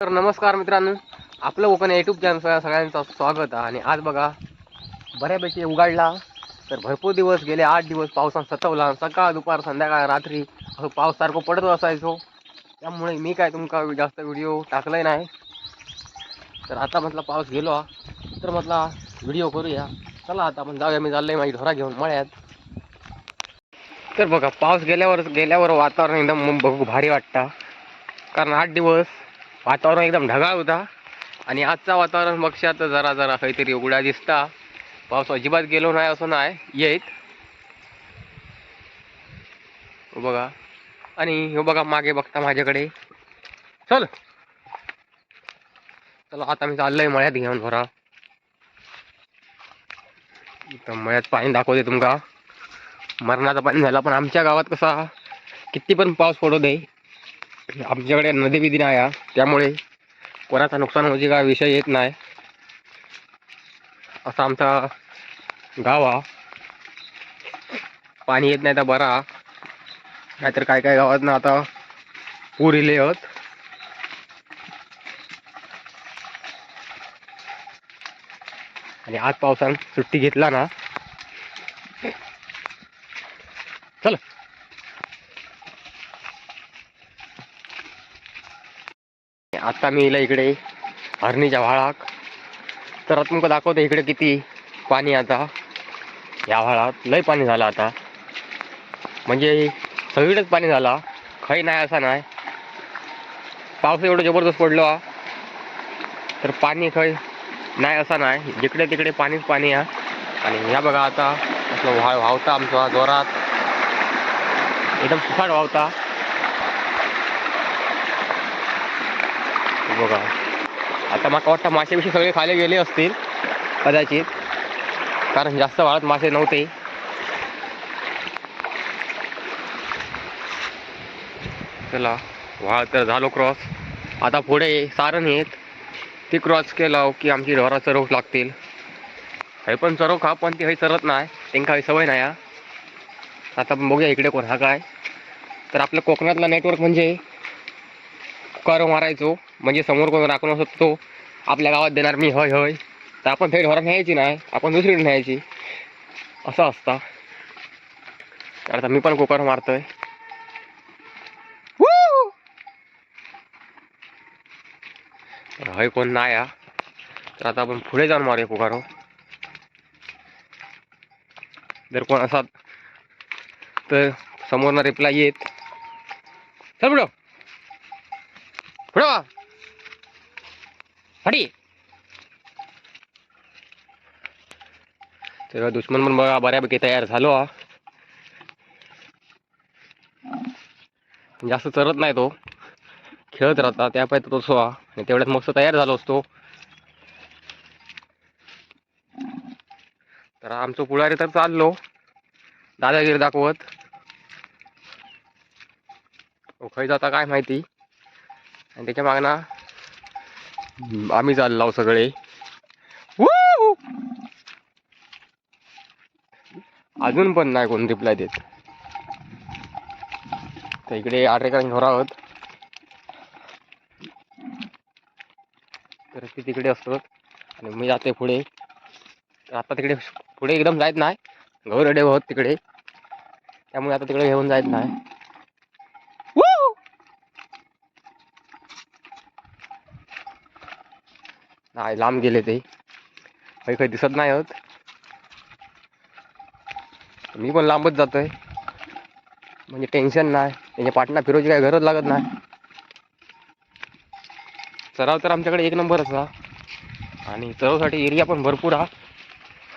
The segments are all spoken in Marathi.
तर नमस्कार मित्रांनो आपलं कोकण युट्यूब चॅनल सगळ्यांचं स्वागत आहे. आणि आज बघा बऱ्यापैकी उघडला तर भरपूर दिवस गेले आठ दिवस पावसानं सतवला. सकाळ दुपार संध्याकाळ रात्री असं पाऊस सारखं पडत असायचो. त्यामुळे मी काय तुमका जास्त व्हिडिओ टाकलाय नाही. तर आता म्हटलं पाऊस गेलो हा, तर म्हटला व्हिडिओ करूया. चला आता आपण जाऊया. मी चाललंय माझी ढोरा घेऊन मळ्यात. तर बघा पाऊस गेल्यावर गेल्यावर वातावरण एकदम बघू भारी वाटतं. कारण आठ दिवस वातावरण एकदम ढगाळ होता. आणि आजचा वातावरण बघशात तर जरा जरा काहीतरी उघडा दिसता. पाऊस अजिबात गेलो नाही असं नाही येत. हो बघा. आणि हे बघा मागे बघता माझ्याकडे. चल. चला आता मी चाललोय मळ्यात घेऊन भरा इथं मळ्यात पाणी दाखवते तुमका. मरणाचं पाणी झालं पण आमच्या गावात कसा किती पण पाऊस पडू दे. आमच्याकडे नदी विधी नाही आहे. त्यामुळे कोणाचा नुकसान होण्याची काय विषय येत नाही. असा आमचा गाव हा पाणी येत नाही तर बरा नाहीतर काय काय गावात ना आता पूर इले आहेत आणि आज पावसानं सुट्टी घेतला ना. आता मी इला इकडे हरणीच्या व्हाळाक. तर आता तुमका दाखवतो इकडे किती पाणी आता. या व्हाळात लय पाणी झालं आता. म्हणजे सगळीकडेच पाणी झाला. काही नाही असा नाही. पाऊस एवढं जबरदस्त पडलो. हा. तर पाणी खय नाही असा नाही. जिकडे तिकडे पाणीच पाणी आहे. आणि ह्या बघा आता असं व्हा व्हावता आमचा जोरात. एकदम सुसाट व्हावता. बघा. आता मला वाटतं मासे सगळे खाली गेले असतील. कदाचित. कारण जास्त वाळत मासे नव्हते. चला वाळ तर झालो क्रॉस. आता पुढे सारण येत. ती क्रॉस केलं की आमची ढोरा चरव लागतील. हे पण चरव खा पण ती हे चरत नाही. त्यांना काही सवय नाही हा. आता बघूया इकडे कोण हा काय. तर आपलं कोकणातला नेटवर्क म्हणजे कर मारायचो. म्हणजे समोर कोण राखून असतो तो आपल्या गावात देणार मी हय हय. तर आपण थेट ढोरा न्यायची नाही आपण दुसरीकडे न्यायची. असं असता. तर आता मी पण कुकर मारतोय. हय कोण नाही या तर आता आपण पुढे जाऊन मारूया पुकारो हो. जर कोण असा तर समोरनं रिप्लाय येत. चल पुढं पुढं तेव्हा दुश्मन पण बघा बऱ्यापैकी तयार झालो हा. जास्त चरत नाही तो. खेळत राहता त्या पाहिजे तो हा आणि तेवढ्यात मस्त तयार झालो असतो. तर आमचं पुढारी तर चाललो. दादागिरी दाखवत. तो खय जाता काय माहिती. आणि त्याच्या मागना आम्ही चाललो सगळे. अजून पण नाही कोण रिप्लाय देत. तर इकडे आठरेकरांनी घर आहोत तर ती तिकडे असतो आणि मी जाते पुढे. तर आता तिकडे पुढे एकदम जायत नाही. गौरडे होत तिकडे. त्यामुळे आता तिकडे घेऊन जायत नाही. नाही लांब गेले ते. काही काही दिसत नाही होत. मी पण लांबच जातोय. म्हणजे टेन्शन नाही. म्हणजे त्याच्या पाटणा फिरोची काही गरज लागत नाही. सराव तर आमच्याकडे एक नंबर असा. आणि सरावसाठी एरिया पण भरपूर हा.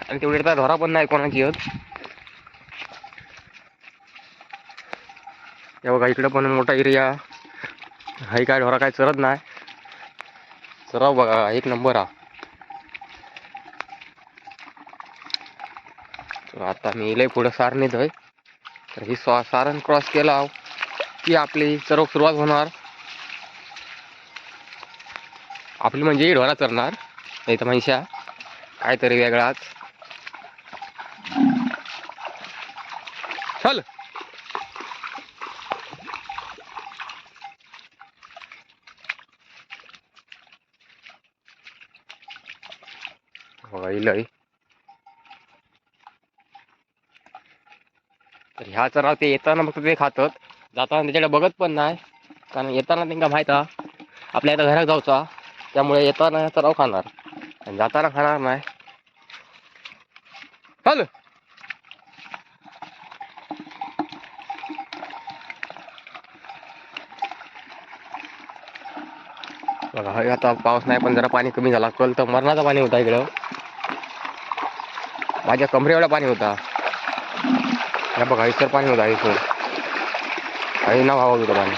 आणि तेवढे तर धरा पण नाही कोणाची होत. या बघा इकडे पण मोठा एरिया हाय काय ढोरा काय चरत नाही. सराव बघा एक नंबर हा. आता मी लय पुढं सार नेतोय तर ही स्वा सारण क्रॉस केला की आपली चरव सुरुवात होणार. आपली म्हणजे ढोरा चरणार. नाही तर म्हणशा काहीतरी वेगळाच चल बघा तर ह्या चराव ते येताना फक्त ते खातात. जाताना त्याच्याकडे बघत पण नाही. कारण येताना त्यांना माहीत आपल्या आता घरात जाऊचा. त्यामुळे येताना चराव खाणार. आणि जाताना खाणार नाही. चालू. बघा आता पाऊस नाही पण जरा पाणी कमी झाला. कल तर मरणाचं पाणी होता इकडं. माझ्या कमरेएवढा पाणी होता. या बघा इतर पाणी होता इथं. काही ना वाहत होतं पाणी.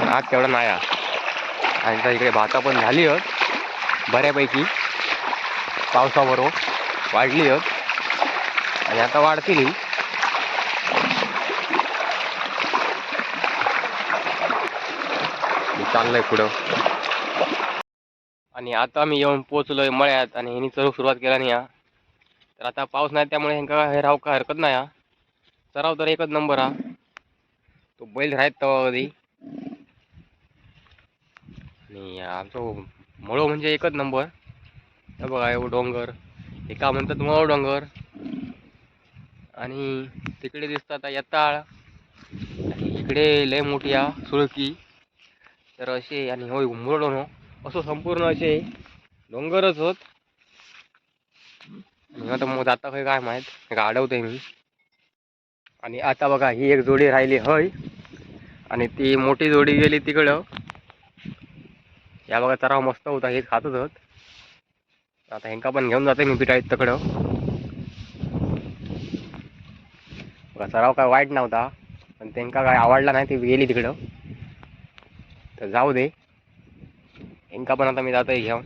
पण आज तेवढं नाही आणि त्या इकडे भाता पण झाली आहेत बऱ्यापैकी. पावसाबरोबर वाढली आहेत आणि आता वाढतील चाललंय पुढं. आणि आता मी येऊन पोचलोय मळ्यात आणि ह्यांनी चढू सुरुवात केला नाही हा. तर आता पाऊस नाही त्यामुळे ह्यांका हे राव का हरकत नाही हा. सराव तर एकच नंबर हा. तो बैल राहत तेव्हा कधी. आणि आमचं मळो म्हणजे एकच नंबर. बघा एवढं डोंगर. हे का म्हणतात मळ डोंगर? आणि तिकडे दिसतात यताळ. आणि इकडे लय मोठी या सुळकी तर असे आणि होय उमरडोनो असं संपूर्ण असे डोंगरच होत. आता मग आता काही काय माहीत? हे का अडवतोय मी. आणि आता बघा ही एक जोडी राहिली हय. आणि ती मोठी जोडी गेली तिकडं. या बघा चराव मस्त होता हे खातच होत. आता ह्यांका पण घेऊन जाते मी पिठाळीत तकडं. बघा सराव काय वाईट नव्हता पण त्यांका काय आवडला नाही ती गेली तिकडं. तर जाऊ दे. ఇంకా पण आता मी जातोय घेऊन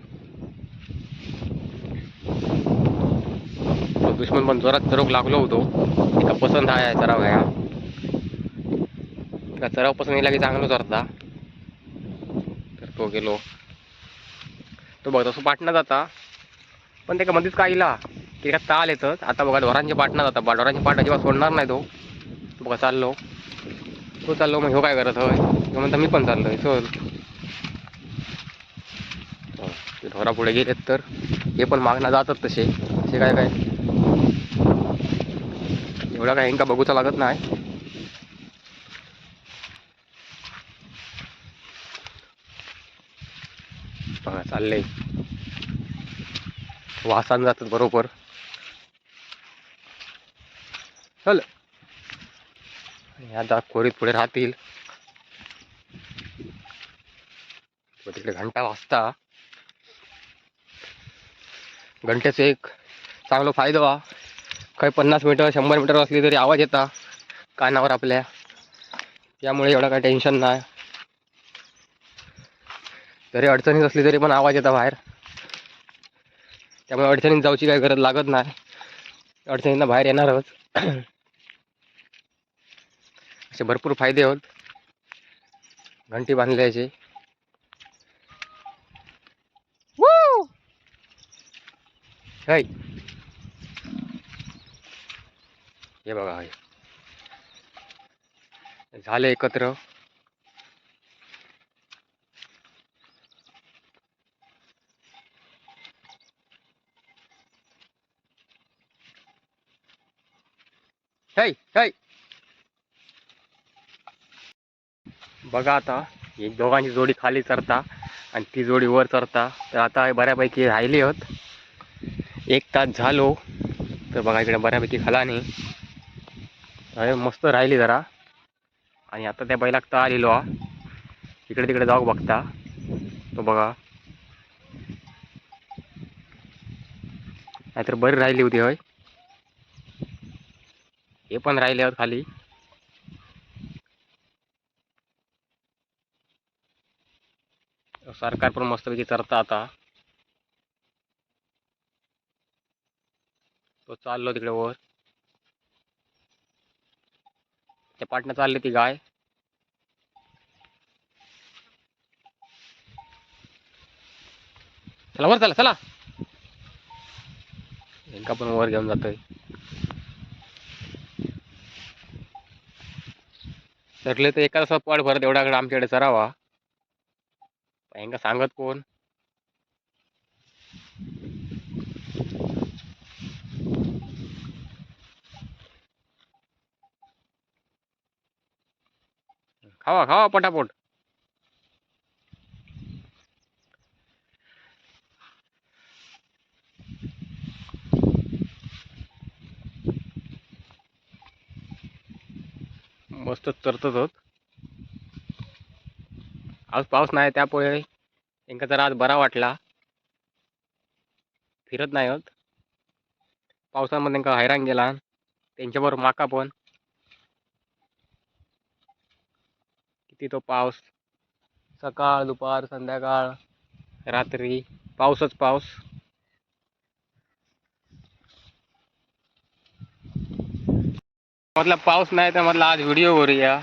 दुश्मन पण जोरात चरक लागलो होतो एका पसंत आहे चराव ह्या एका चराव पसंत येईल की चांगलं चरता तर तो गेलो तो बघ तसं पाटणा जाता। पण त्याच्या मध्येच काय इला? की का ताल येतं? आता बघा ढोरांचे पाटणा जाता. बा ढोरांचे पाट अजिबात सोडणार नाही तो. बघा चाललो. तो चाललो मग ह्यो काय करत होय? तो म्हणता मी पण चाललोय चल घरापुढे पुढे गेलेत तर हे पण मागणं जातात तसे. असे काय काय? एवढा काय इंका बघूचा लागत नाही. बघा चाललंय. वासान जातात बरोबर. चल. या आता खोरीत पुढे राहतील. तिकडे घंटा वाजता घंट्याचं एक चांगला फायदा व्हा. काही पन्नास मीटर शंभर मीटर असली तरी आवाज येता कानावर आपल्या. त्यामुळे एवढं काही टेन्शन नाही. जरी अडचणीत असली तरी पण आवाज येता बाहेर. त्यामुळे अडचणीत जाऊची काही गरज लागत नाही. अडचणींना बाहेर येणारच. असे भरपूर फायदे होत. घंटी बांधल्याचे हाय हे बघा झाले एकत्र. हाय बघा आता एक दोघांची जोडी खाली चरता आणि ती जोडी वर चरता तर आता बऱ्यापैकी राहिली होत. एक तास झालो. तर बघा इकडे बऱ्यापैकी खालानी. अरे मस्त राहिली जरा. आणि आता त्या बैलाक तर आलेलो हा. इकडे तिकडे जाऊ बघता. तो बघा. नाहीतर बरी राहिली होती होय. हे पण राहिले आहोत खाली. सरकार पण मस्तपैकी चरता आता. चाललो तिकडे वर. त्या पाटणं चालली ती गाय. चला वर चला चला. एका पण वर घेऊन जातोय. सरले तर एका तासात पाड भरत एवढ्याकडे आमच्याकडे सरावा. सांगत कोण? खावा खावा पटापट. मस्त तरतच होत. आज पाऊस नाही त्यामुळे त्यांका जरा आज बरा वाटला. फिरत नाही होत. पावसामध्ये त्यांका हैराण गेला. त्यांच्याबरोबर माका पण. किती तो पाऊस. सकाळ दुपार संध्याकाळ रात्री. पाऊसच पाऊस. म्हटलं पाऊस नाही तर म्हटलं आज व्हिडिओ करूया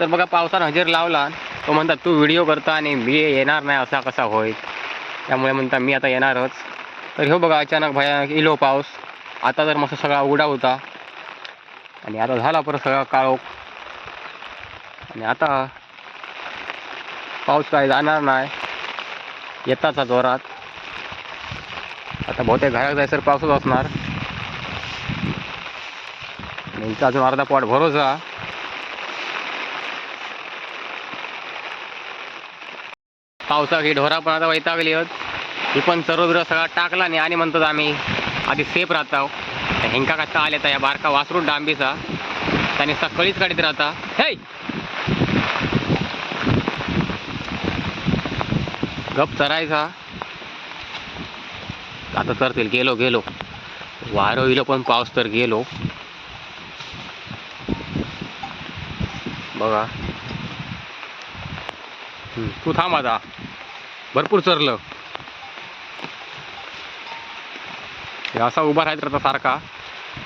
तर बघा पावसानं हजेर लावला. तो म्हणतात तू व्हिडिओ करता आणि मी येणार नाही असा कसा होईल? त्यामुळे म्हणता मी आता येणारच. तर हो बघा अचानक भयानक इलो पाऊस. आता तर मस्त सगळा उघडा होता. आणि आता झाला परत सगळा काळोख. आणि आता पाऊस काय जाणार नाही. येताचा जोरात. आता बहुतेक घरात जायसर पाऊसच असणार. इथं अजून अर्धा पॉट भरोसा. पावसा ही ढोरा पण आता वैतागली आहेत. ही पण सर्व सगळा टाकला नाही आणि म्हणतात आम्ही आधी सेफ राहतो हेंका कसा आले तर या बारका वासरून डांबीचा. त्याने सकाळीच काढीत राहता. हे गप चरायचा आता चरतील गेलो गेलो. वारं इलो पण पाऊस तर गेलो. बघा. तू थांब आता. भरपूर चरलं. असा उभा राहायचं आता सारखा.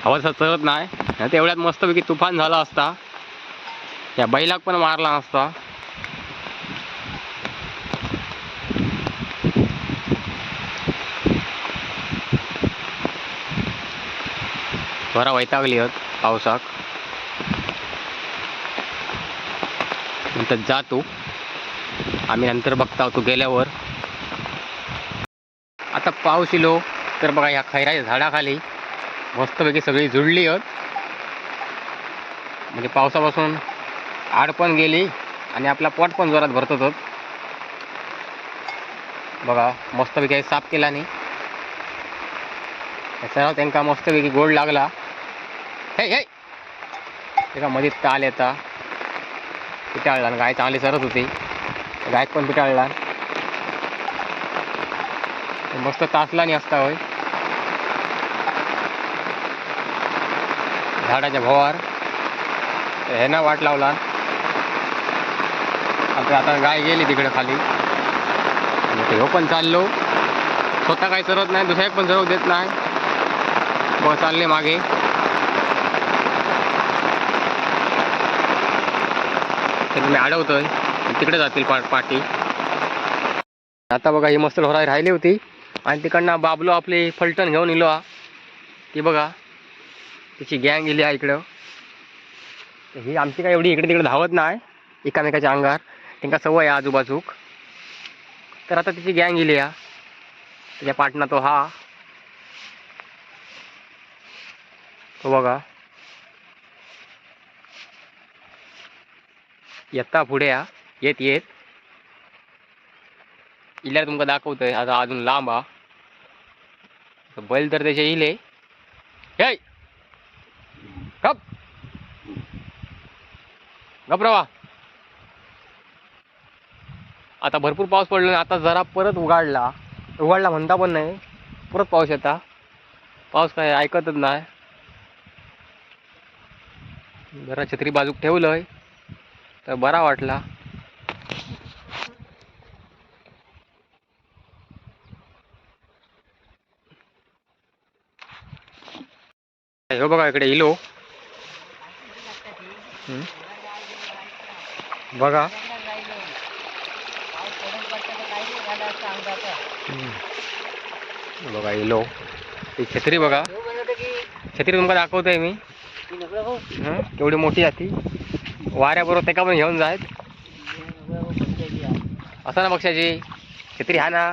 हवा असा चरत नाही. नाही तेवढ्यात मस्तपैकी तुफान झाला असता. या बैलाक पण मारला नसता. घरा वैतागली आहेत पावसाक. नंतर जा तू आम्ही नंतर बघता तू गेल्यावर. आता पाऊस इलो तर बघा ह्या खैराच्या झाडाखाली मस्तपैकी सगळी जुळली आहेत म्हणजे पावसापासून आड पण गेली आणि आपला पोट पण जोरात भरत होत बघा मस्तपैकी साफ केला नाही सराव त्यांका मस्तपैकी गोड लागला. हे हे मध्ये ताल येता पिटाळला. आणि गाय चांगली सरत होती. गाय पण पिटाळला. मस्त तासला नाही असता होय. झाडाच्या भोवार. ह्यानं वाट लावला. आता आता गाय गेली तिकडे खाली. आणि हो पण चाललो. स्वतः काही चरत नाही दुसऱ्या पण सरव देत नाही. बघ चालले मागे. तर तुम्ही अडवतोय तिकडे जातील पा पाठी आता बघा ही मस्त ढोराई राहिली होती. आणि तिकडनं बाबलो आपली फलटण घेऊन इलो हा. ती बघा तिची गँग गेली आहे इकडं. ही आमची काय एवढी इकडे तिकडे धावत नाही एकामेकाच्या अंगार त्यांना सवय आहे आजूबाजूक. तर आता तिची गँग गेली हा. त्याच्या पाटणा तो हा. तो बघा. येता पुढे या. येत येत. इल्यार तुमका दाखवतंय. आता अजून लांब हा. बैल तर त्याचे इले. हे! गप! गपरावा आता भरपूर पाऊस पडला आणि आता जरा परत उघाडला. उघडला म्हणता पण नाही. परत पाऊस येता. पाऊस काय ऐकतच नाही. जरा छत्री बाजूक ठेवलंय. तर बरा वाटला. हे बघा इकडे इलो. बघा. बघा इलो. ही छत्री बघा. छत्री तुमका दाखवतोय मी. एवढी मोठी जाती आहे ती वाऱ्याबरोबर त्याका पण घेऊन जायत? असं ना पक्षाची छत्री हा ना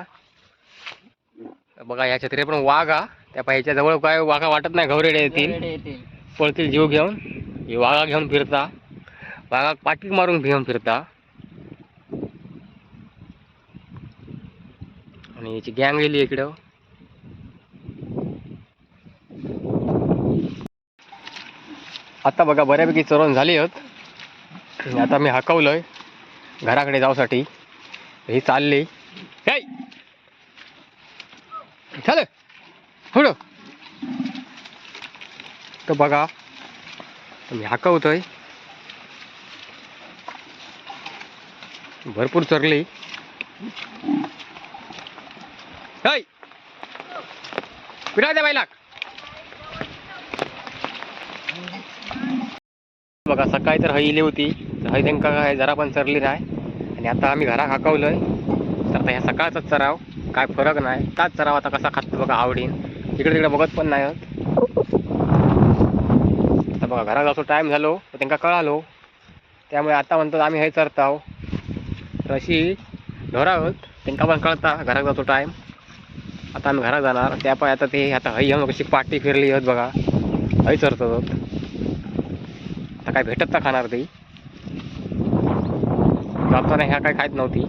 बघा ह्या छत्री पण वाघ. हा त्या पाहिच्या जवळ काय वाघा वाटत नाही घवरेडे येतील. पळतील जीव घेऊन. हे वाघा घेऊन फिरता. बागाक पाठी मारून भिवून फिरता. आणि याची गँग गेली इकडं. आता बघा बऱ्यापैकी चरण झाली आहेत. आता मी हकवलंय घराकडे जाऊसाठी. ही चालली. हे! चाल. पुढं. तर बघा मी हाकवतोय. भरपूर चरली. हाय पिढा द्या बायला बघा सकाळी तर हई इली होती. हय त्यांका काय जरा पण चरली नाही आणि आता आम्ही घरा हाकवलंय. तर आता ह्या सकाळचाच चराव काय फरक नाही ताच चराव आता कसा खातो बघा आवडीन. इकडे तिकडे बघत पण नाही आहोत. आता बघा घरा जातो टाईम झालो तर त्यांना कळालो. त्यामुळे आता म्हणतात आम्ही हे चरताव. तर अशी ढोरा आहोत त्यांना पण कळता घरात जातो टाईम आता आम्ही घरात जाणार. त्या पण आता ते आता हई कशी पाठी फिरली आहेत बघा. हई चरतात. आता काय भेटत ना खाणार ती? जाताना ह्या काय खायत नव्हती.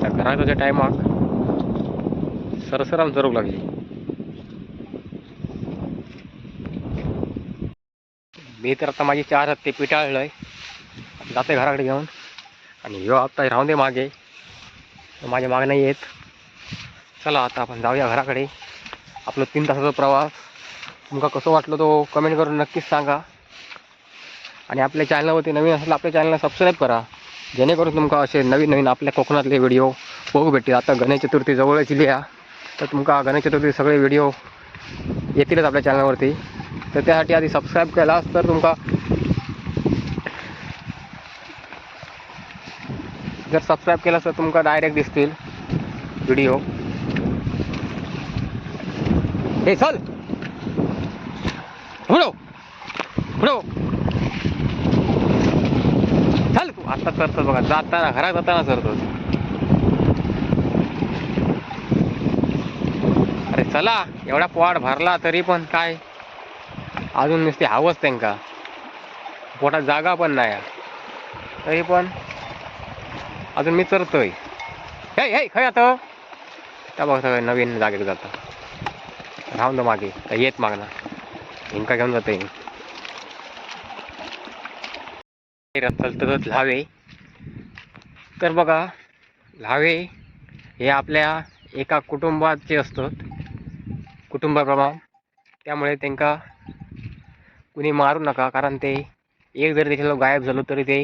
त्या घरात त्या टायमाक सरसराम जरूक लागली. मी तर आता माझी चार हत्ते पिटाळलंय. जाते घराकडे घेऊन. आणि यो आता राहून दे मागे. माझ्या माग नाही येत. चला आता आपण जाऊया घराकडे. आपलं तीन तासाचा प्रवास. तुमका कसं वाटलं तो कमेंट करून नक्कीच सांगा. आणि आपल्या चॅनलवरती नवीन असेल आपल्या चॅनलला सबस्क्राईब करा. जेणेकरून तुमका असे नवीन नवीन आपल्या कोकणातले व्हिडिओ बघू भेटतील. आता गणेश चतुर्थी जवळच इली आहे. तर तुमका गणेश चतुर्थी सगळे व्हिडिओ येतीलच आपल्या चॅनलवरती तर त्यासाठी आधी सबस्क्राईब केलास तर तुमका जर सबस्क्राईब केलास तर तुमका डायरेक्ट दिसतील व्हिडिओ हे चल! पुढो पुढो चल तू. आता करतो बघा. जाताना घरात जाताना करतो अरे चला एवढा पोवाड भरला तरी पण काय? अजून नुसती हवंच त्यांका. पोटात जागा पण नाही तरी पण अजून मी चरतोय. हे हे खय आता. त्या बघ सगळं नवीन जागेत जातं राहून दे मागे. येत मागणार हिंका घेऊन जाते चलतच लावे तर बघा लावे हे आपल्या एका कुटुंबाचे असतात. कुटुंबाप्रमाणे त्यामुळे त्यांका कुणी मारू नका कारण ते एक जरी देखील गायब झालो तरी ते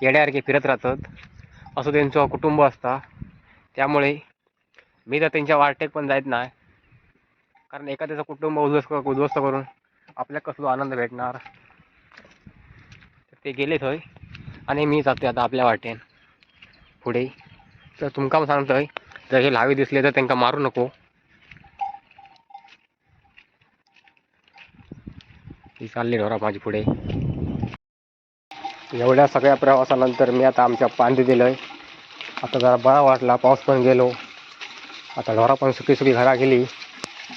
येड्यासारखे फिरत राहतात. असं त्यांचं कुटुंब असता. त्यामुळे मी तर त्यांच्या वाटेक पण जायत नाही. कारण एखाद्याचं कुटुंब उद्ध्वस्त उद्ध्वस्त करून आपल्या कसलो आनंद भेटणार? तर ते गेलेच होय आणि मी जातो आता आपल्या वाटेन. पुढे. तर तुमका सांगतोय जर हे लावे दिसले तर त्यांना मारू नको. ही चालली ढोरा माझी पुढे. एवढ्या सगळ्या प्रवासानंतर मी आता आमच्या पांदी दिलंय. आता जरा बरा वाटला पाऊस पण गेलो. आता ढोरा पण सुकी सुकी घरा गेली.